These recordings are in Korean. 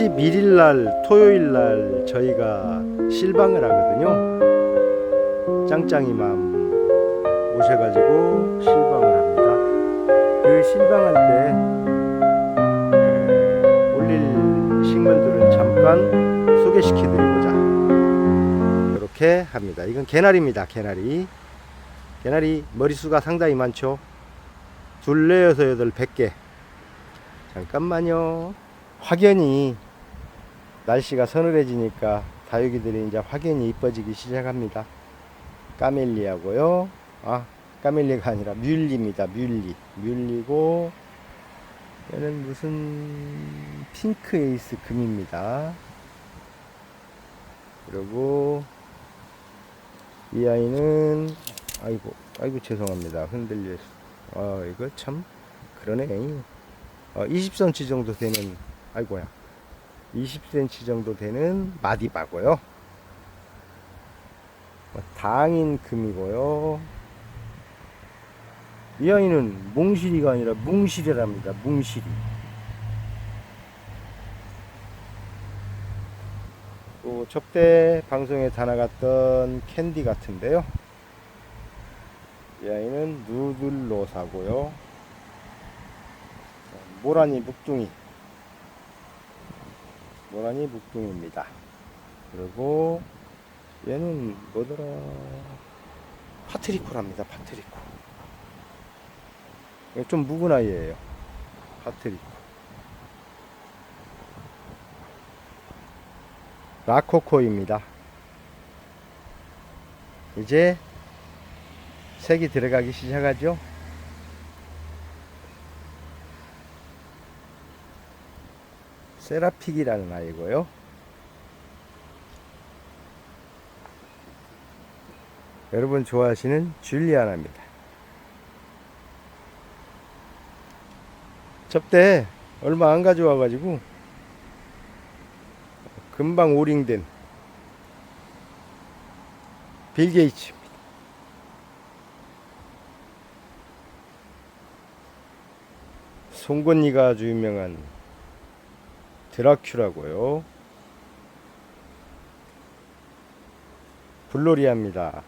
31일 날 토요일 날 저희가 실방을 하거든요. 짱짱이맘 오셔가지고 실방을 합니다. 그 실방할 때 에, 올릴 식물들은 잠깐 소개시켜드리고자 이렇게 합니다. 이건 개나리입니다. 개나리. 개나리 머리수가 상당히 많죠. 둘, 넷, 여섯, 여덟, 백 개. 잠깐만요. 확연히 날씨가 서늘해지니까 다육이들이 이제 확연히 이뻐지기 시작합니다. 까멜리하고요. 아, 까멜리가 아니라 뮬리입니다. 뮬리. 뮬리고 얘는 무슨 핑크 에이스 금입니다. 그리고 이 아이는 아이고 아이고 죄송합니다. 흔들려. 아, 이거 참 그러네. 어, 20cm 정도 되는 아이고야 20cm 정도 되는 마디바고요. 어, 당인 금이고요. 이 아이는 몽실이가 아니라 뭉실이랍니다. 뭉실이. 또 접대 방송에 다 나갔던 캔디 같은데요. 이 아이는 누들로사고요. 모라니 묵둥이 모라니 묵둥이입니다. 그리고 얘는 뭐더라? 파트리코랍니다 파트리코. 좀 묵은 아이예요 파트리코. 라코코입니다. 이제 색이 들어가기 시작하죠 세라픽이라는 아이고요. 여러분 좋아하시는 줄리아나입니다. 접대 얼마 안 가져와가지고 금방 오링된 빌 게이츠입니다. 송곳니가 아주 유명한 드라큐라고요. 블로리아입니다.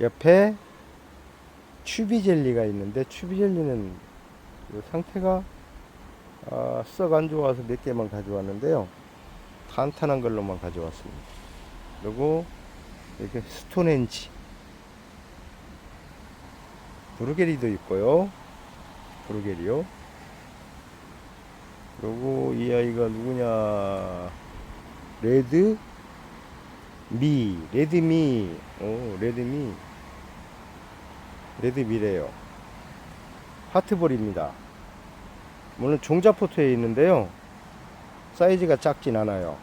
옆에 추비젤리가 있는데 추비젤리는 이 상태가 아, 썩안 좋아서 몇 개만 가져왔는데요. 탄탄한 걸로만 가져왔습니다. 그리고 이렇게 스톤헨지 브루게리도 있고요. 브루게리오. 그리고 이 아이가 누구냐? 레드 미, 레드 미, 오, 레드 미, 레드 미래요. 하트볼입니다. 물론 종자 포토에 있는데요. 사이즈가 작진 않아요.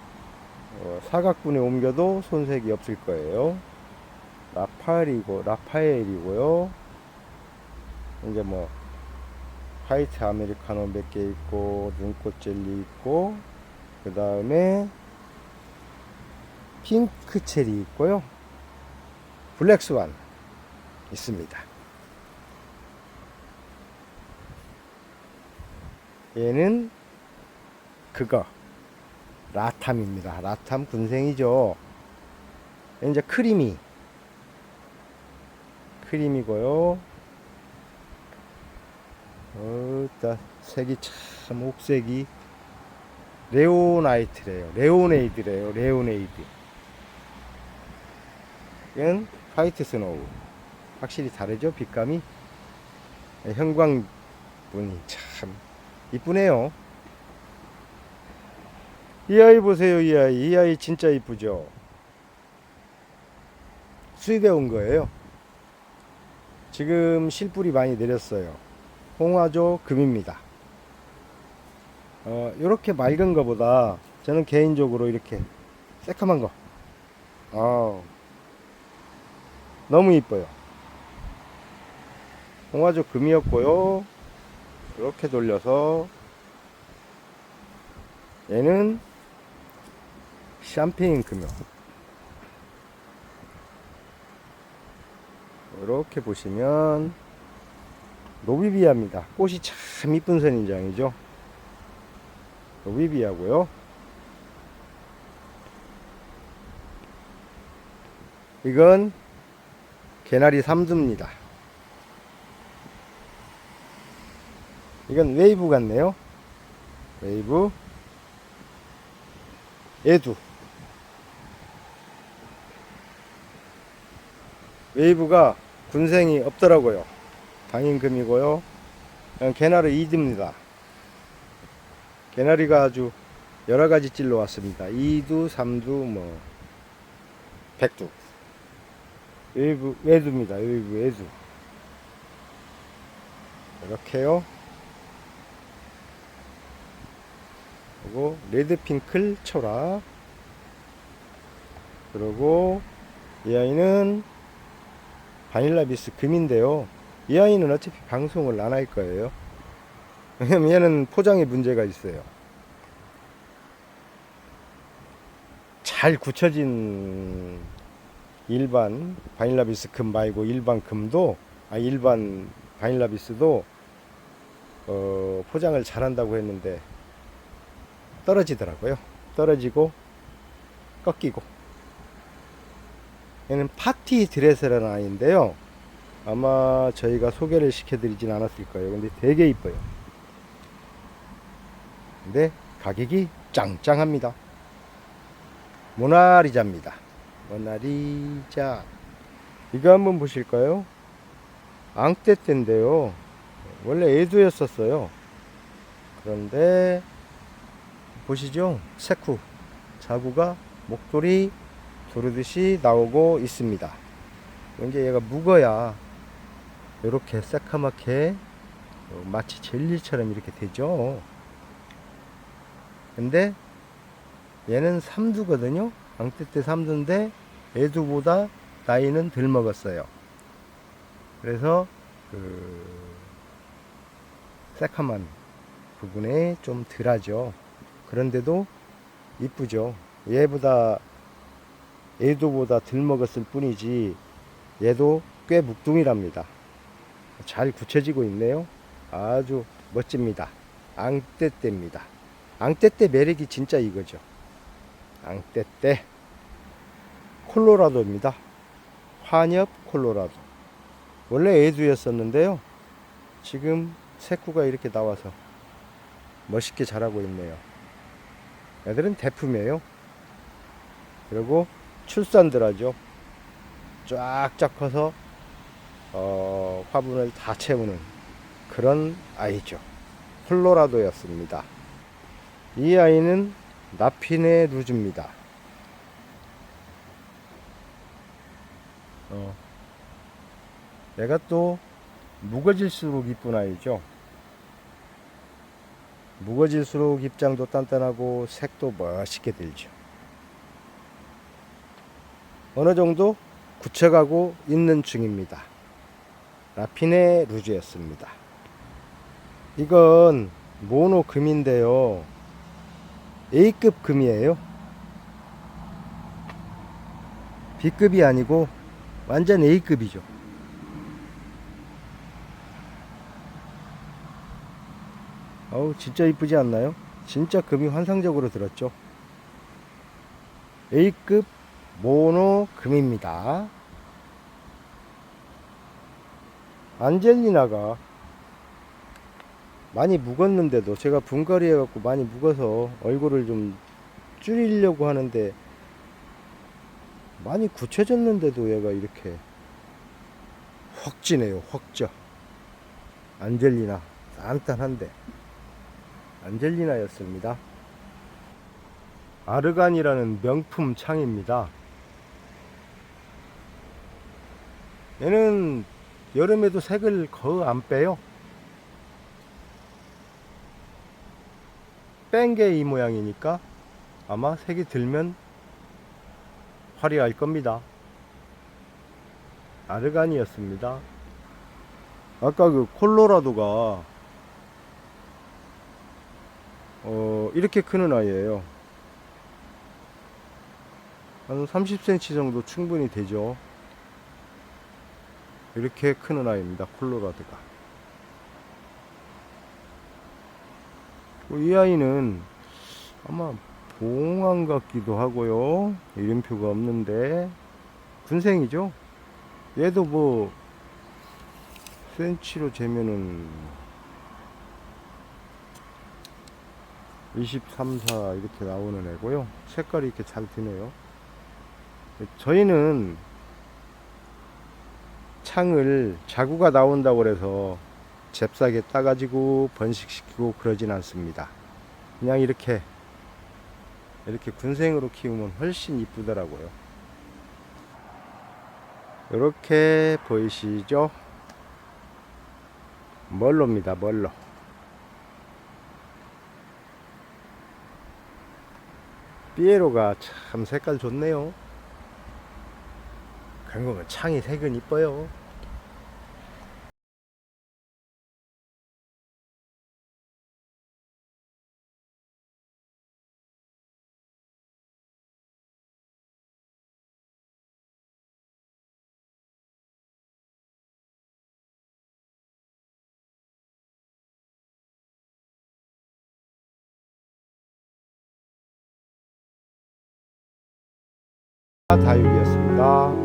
어, 사각분에 옮겨도 손색이 없을 거예요. 라파엘이고, 라파엘이고요. 이제 뭐, 화이트 아메리카노 몇 개 있고 눈꽃 젤리 있고 그 다음에 핑크 체리 있고요. 블랙 스완 있습니다. 얘는 그거. 라탐입니다. 라탐 군생이죠. 이제 크리미. 크림이고요 어따 색이 참 옥색이 레오나이트래요. 레오네이드래요. 레오네이드. 이건 화이트 스노우. 확실히 다르죠? 빛감이? 형광분이 참 이쁘네요. 이 아이 보세요 이 아이. 이 아이 진짜 이쁘죠? 수입해 온 거예요. 지금 실뿔이 많이 내렸어요 홍화조 금입니다. 어, 이렇게 맑은 거보다 저는 개인적으로 이렇게 새카만 거. 아, 너무 이뻐요. 홍화조 금이었고요. 이렇게 돌려서 얘는 샴페인 금요. 이렇게 보시면 노비비아입니다. 꽃이 참 이쁜 선인장이죠. 노비비아고요. 이건 개나리 삼두입니다. 이건 웨이브 같네요. 웨이브. 얘도. 웨이브가 군생이 없더라고요. 당인금이고요. 그냥 개나리 2두입니다. 개나리가 아주 여러 가지 찔러 왔습니다. 2두, 3두, 뭐, 100두. 웨이브, 외두입니다. 웨이브, 외두. 이렇게요. 그리고 레드핑클 초라. 그리고 이 아이는 바닐라 비스 금인데요. 이 아이는 어차피 방송을 안 할 거예요. 왜냐면 얘는 포장에 문제가 있어요. 잘 굳혀진 일반 바닐라 비스 금 말고 일반 금도 아 일반 바닐라 비스도 어, 포장을 잘한다고 했는데 떨어지더라고요. 떨어지고 꺾이고 얘는 파티 드레스라는 아이인데요. 아마 저희가 소개를 시켜드리진 않았을 거예요. 근데 되게 이뻐요. 근데 가격이 짱짱합니다. 모나리자입니다. 모나리자. 이거 한번 보실까요? 앙떼떼인데요. 원래 애두였었어요. 그런데 보시죠. 새쿠 자구가 목도리 두르듯이 나오고 있습니다. 이제 얘가 묵어야 이렇게 새카맣게 어, 마치 젤리처럼 이렇게 되죠. 근데 얘는 삼두거든요. 앙떼떼 삼두인데 애두보다 나이는 덜 먹었어요. 그래서 그 새카만 부분에 좀 덜하죠. 그런데도 이쁘죠. 얘보다 얘도보다 덜 먹었을 뿐이지 얘도 꽤 묵둥이랍니다. 잘 굳혀지고 있네요. 아주 멋집니다. 앙떼떼입니다. 앙떼떼 매력이 진짜 이거죠. 앙떼떼 콜로라도입니다. 환엽 콜로라도. 원래 애두였었는데요. 지금 새쿠가 이렇게 나와서 멋있게 자라고 있네요. 애들은 대품이에요. 그리고 출산들하죠. 쫙쫙 커서 어, 화분을 다 채우는 그런 아이죠. 콜로라도였습니다. 이 아이는 나피네 루즈입니다. 어, 얘가 또 무거질수록 이쁜 아이죠. 무거질수록 입장도 단단하고 색도 멋있게 들죠. 어느 정도 굳혀가고 있는 중입니다. 라피네 루즈였습니다. 이건 모노 금인데요. A급 금이에요. B급이 아니고 완전 A급이죠. 어우 진짜 이쁘지 않나요? 진짜 금이 환상적으로 들었죠. A급 모노 금입니다. 안젤리나가 많이 묵었는데도 제가 분갈이 해갖고 많이 묵어서 얼굴을 좀 줄이려고 하는데 많이 굳혀졌는데도 얘가 이렇게 확 지네요 확져 안젤리나 단단한데. 안젤리나였습니다. 아르간이라는 명품 창입니다. 얘는 여름에도 색을 거의 안 빼요. 뺀 게 이 모양이니까 아마 색이 들면 화려할 겁니다. 아르간이었습니다. 아까 그 콜로라도가 어 이렇게 크는 아이예요. 한 30cm 정도 충분히 되죠. 이렇게 크는 아이입니다. 콜로라드가. 이 아이는 아마 봉황 같기도 하고요. 이름표가 없는데 군생이죠. 얘도 뭐 센치로 재면은 23사 이렇게 나오는 애고요. 색깔이 이렇게 잘 드네요. 저희는 창을 자구가 나온다고 그래서 잽싸게 따가지고 번식시키고 그러진 않습니다. 그냥 이렇게 이렇게 군생으로 키우면 훨씬 이쁘더라고요. 이렇게 보이시죠? 멀로입니다. 멀로. 삐에로가 참 색깔 좋네요. 거면 창이 색은 이뻐요. 다육이었습니다.